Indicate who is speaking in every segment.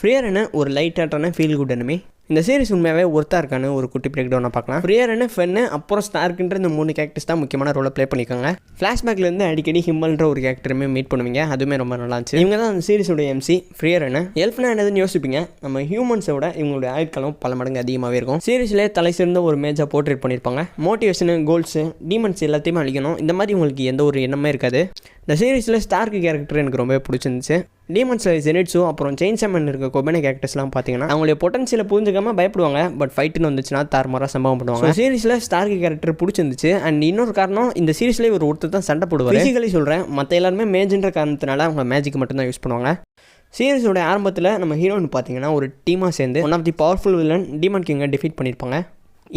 Speaker 1: ஃப்ரீயர்னு ஒரு லைட்டான feel good anime. இந்த சீரிஸ் உண்மையாகவே ஒருத்தா இருக்கான்னு ஒரு குட்டி பிரேக் டவுனை பார்க்கலாம் ஃப்ரியர்னு ஃபென்னு அப்புறம் ஸ்டார்க்குன்ற இந்த மூணு கேரக்டர்ஸ் தான் முக்கியமான ரோலை ப்ளே பண்ணியிருக்காங்க. ஃப்ளாஷ்பேக்லேருந்து அடிக்கடி ஹிம்மல்ன்ற ஒரு கேரக்டருமே மீட் பண்ணுவீங்க. அதுவுமே ரொம்ப நல்லா இருந்துச்சு. இவங்க தான் அந்த சீரிஸோட எம்சி ஃப்ரியர்னு எல்ஃப்னா என்னதுன்னு யோசிப்பீங்க. நம்ம ஹியூமன்ஸோட இவங்களுடைய ஆயுட்காலம் பல மடங்கு அதிகமாகவே இருக்கும். சீரிஸ்லேயே தலை சிறந்த ஒரு மேஜாக போர்ட்ரேட் பண்ணியிருப்பாங்க. மோட்டிவேஷனு கோல்ஸு டீமன்ஸ் எல்லாத்தையுமே அழிக்கணும். இந்த மாதிரி உங்களுக்கு எந்த ஒரு எண்ணமே இருக்காது. இந்த சீரீஸில் ஸ்டார்க்கு கேரக்டர் எனக்கு ரொம்ப பிடிச்சிருந்துச்சு. டீமன்ஸில் ஜெனிட்ஸும் அப்புறம் செயின் செமன் இருக்க கொபனை கேரக்டர்ஸ்லாம் பார்த்தீங்கன்னா அவங்களுடைய பொட்டன்சியலை புரிஞ்சுக்காம பயப்படுவாங்க. பட் ஃபைட்டுன்னு வந்துச்சுன்னா தார்மாராக சம்பவம் பண்ணுவாங்க. சீரிஸில் ஸ்டார்க்கு கேரக்டர் பிடிச்சிருந்துச்சு. அண்ட் இன்னொரு காரணம் இந்த சீரிஸ்லேயே ஒரு ஒருத்தர் தான் சண்டை போடுவார். ஃபிசிக்கலி சொல்கிறேன் மற்ற எல்லாருமே மேஜின்ற காரணத்தினால அவங்க மேஜிக் மட்டும்தான் யூஸ் பண்ணுவாங்க. சீரிஸோட ஆரம்பத்தில் நம்ம ஹீரோன்னு பார்த்தீங்கன்னா ஒரு டீமாக சேர்ந்து one of the powerful villain demon கிங்கை defeat பண்ணியிருப்பாங்க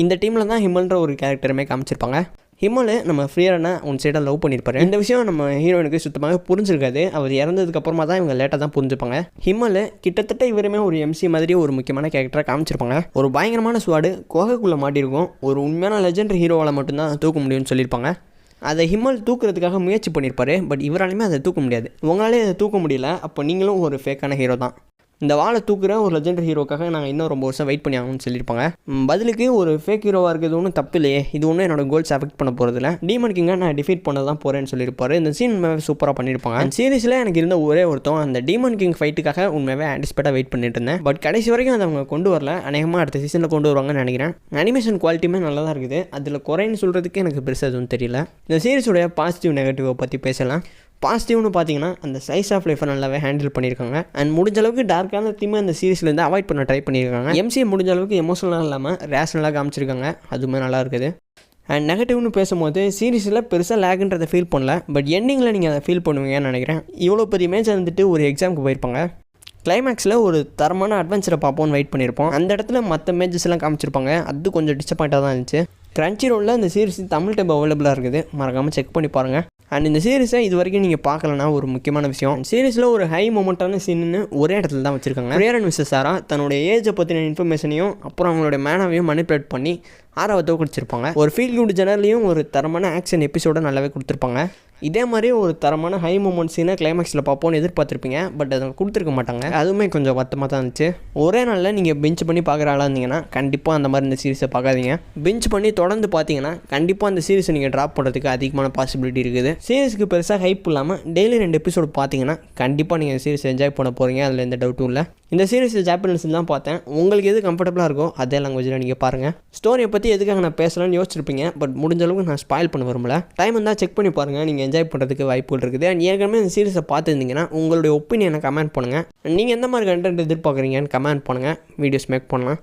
Speaker 1: இந்த டீமில் தான் ஹிமல்ன்ற ஒரு கேரக்டருமே காமிச்சிருப்பாங்க. ஹிமல் நம்ம ஃப்ரீயரான ஒன் சைடாக லவ் பண்ணியிருப்பாரு இந்த விஷயம் நம்ம ஹீரோயினுக்கு சுத்தமாக புரிஞ்சிருக்காது. அவர் இறந்ததுக்கப்புறமா தான் இவங்க லேட்டாக தான் புரிஞ்சுப்பாங்க. ஹிமல் கிட்டத்தட்ட இவருமே ஒரு எம்சி மாதிரி ஒரு முக்கியமான கேரக்டராக காமிச்சிருப்பாங்க. ஒரு பயங்கரமான ஸ்வாடு கோகைக்குள்ளே மாட்டியிருக்கும் ஒரு உண்மையான லெஜெண்ட் ஹீரோவால் மட்டும்தான் தூக்க முடியும்னு சொல்லியிருப்பாங்க அதை ஹிமல் தூக்குறதுக்காக முயற்சி பண்ணியிருப்பாரு பட் இவராலுமே அதை தூக்க முடியாது. உங்களாலே அதை தூக்க முடியல. அப்போ நீங்களும் ஒரு ஃபேக்கான ஹீரோ தான். இந்த வாழை தூக்குற ஒரு லெஜெண்டரி ஹீரோக்காக நாங்கள் இன்னும் ரொம்ப வருஷம் வெயிட் பண்ணி ஆகணும்னு சொல்லியிருப்பாங்க. பதிலுக்கு ஒரு ஃபேக் ஹீரோவாக இருக்கிறது ஒன்றும் தப்பு இல்லையே. இது ஒன்றும் என்னோட கோல்ஸ் அஃபெக்ட் பண்ண போகிறதில்ல டீமன் கிங்கை நான் டிஃபீட் பண்ண தான் போகிறேன்னு சொல்லியிருப்பாரு. இந்த சீன் உண்மையாகவே சூப்பராக பண்ணியிருப்பாங்க. அந்த சீரிஸில் எனக்கு இருந்த ஒரே ஒருத்தன் அந்த டீமன் கிங் ஃபைட்டுக்காக உண்மையாகவே ஆன்டிஸ்பேட்டாக வெயிட் பண்ணிட்டு இருந்தேன். பட் கடைசி வரைக்கும் அதை அவங்க கொண்டு வரல. அநேகமாக அடுத்த சீசனில் கொண்டு வருவாங்கன்னு நினைக்கிறேன். அனிமேஷன் குவாலிட்டியுமே நல்லா தான் இருக்குது. அதில் குறைன்னு சொல்கிறதுக்கு எனக்கு பெருசாக எதுவும் தெரியல. இந்த சீரிஸோடைய பாசிட்டிவ் நெகட்டிவை பற்றி பேசலாம். பாசிட்டிவ்னு பார்த்தீங்கன்னா அந்த சைஸ் ஆஃப் லைஃப்பை நல்லாவே ஹேண்டில் பண்ணியிருக்காங்க அண்ட் முடிஞ்ச அளவுக்கு டார்க்கான தீமை அந்த சீரிஸ்லேருந்து அவாய்ட் பண்ண ட்ரை பண்ணியிருக்காங்க எம்சிஏ முடிஞ்ச அளவுக்கு எமோஷனலாக இல்லாமல் ரேஷனலாக காமிச்சிருக்காங்க. அதுவுமே நல்லா இருக்குது. அண்ட் நெகட்டிவ்னு பேசும்போது சீரீஸில் பெருசாக லேகுன்றதை ஃபீல் பண்ணல. பட் எண்டிங்கில் நீங்கள் அதை ஃபீல் பண்ணுவீங்கன்னு நினைக்கிறேன். இவ்வளோ பெரிய மேட்ச் வந்துட்டு ஒரு எக்ஸாமுக்கு போயிருப்பாங்க. கிளைமேக்ஸில் ஒரு தரமான அட்வென்ச்சரை பார்ப்போம்னு வெயிட் பண்ணியிருப்போம் அந்த இடத்துல மற்ற மேட்சஸ் எல்லாம் காமிச்சிருப்பாங்க. அது கொஞ்சம் டிசப்பாயிண்டாக தான் இருந்துச்சு. கிரன்ச்சி ரோலில் இந்த சீரிஸ் தமிழ் டைப் அவைலபிளாக இருக்குது. மறக்காமல் செக் பண்ணி பாருங்கள் அண்ட் இந்த சீரிஸை இது வரைக்கும் நீங்கள் பார்க்கலனா ஒரு முக்கியமான விஷயம். சீரிஸில் ஒரு ஹை மூமெண்ட்டான சீன்னு ஒரே இடத்துல தான் வச்சுருக்காங்க. பிரியரன் மிஸ்ஸஸ் சாரா தன்னுடைய ஏஜை பற்றின இன்ஃபர்மேஷனையும் அப்புறம் அவங்களுடைய மேனாவையும் மனிப்புலேட் பண்ணி ஆறாவது கொடுத்துருப்பாங்க. ஒரு ஃபீல் குட் ஜெனர்லையும் ஒரு தரமான ஆக்ஷன் எபிசோட நல்லாவே கொடுத்துருப்பாங்க. இதே மாதிரி ஒரு தரமான ஹை மூமெண்ட் சீனை கிளைமேக்ஸில் பார்ப்போம்னு எதிர்பார்த்துருப்பீங்க. பட் அதை கொடுத்துருக்க மாட்டாங்க. அதுவுமே கொஞ்சம் வருத்தமாக தான் இருந்துச்சு. ஒரே நாளில் நீங்கள் பெஞ்ச் பண்ணி பார்க்குற ஆளாக இருந்தீங்கன்னா கண்டிப்பாக அந்த மாதிரி இந்த சீரிஸை பார்க்காதீங்க. பெஞ்ச் பண்ணி தொடர்ந்து பார்த்தீங்கன்னா கண்டிப்பாக அந்த சீரிஸை நீங்கள் ட்ராப் பண்ணுறதுக்கு அதிகமான பாசிபிலிட்டி இருக்குது. சீரிஸ்க்கு பெருசாக ஹைப் இல்லாமல் டெய்லி ரெண்டு எபிசோடு பார்த்தீங்கன்னா கண்டிப்பாக நீங்கள் சீரிஸ் என்ஜாய் பண்ண போகிறீங்க அதில் எந்த டவுட்டும் இல்லை. இந்த சீரிஸ் ஜாப்பனீஸ் தான் பார்த்தேன். உங்களுக்கு எது கம்ஃபர்டபுளாக இருக்கோ அதே லாங்குவேஜில் நீங்கள் பாருங்கள் ஸ்டோரியை பற்றி பற்றி எதுக்காக நான் பேசலாம்னு யோசிச்சிருப்பீங்க பட் முடிஞ்ச அளவுக்கு நான் ஸ்பாயில் பண்ண விரும்பல. டைம் இருந்தால் செக் பண்ணி பாருங்கள் நீங்கள் என்ஜாய் பண்ணுறதுக்கு வாய்ப்புகள் இருக்குது. அண்ட் ஏற்கனவே இந்த சீரிஸை பார்த்துருந்தீங்கன்னா உங்களுடைய ஒப்பீனியனை கமெண்ட் பண்ணுங்கள் நீங்கள் எந்த மாதிரி கண்டென்ட் எதிர்பார்க்குறீங்கன்னு கமெண்ட் பண்ணுங்கள் வீடியோஸ் மேக் பண்ணலாம்.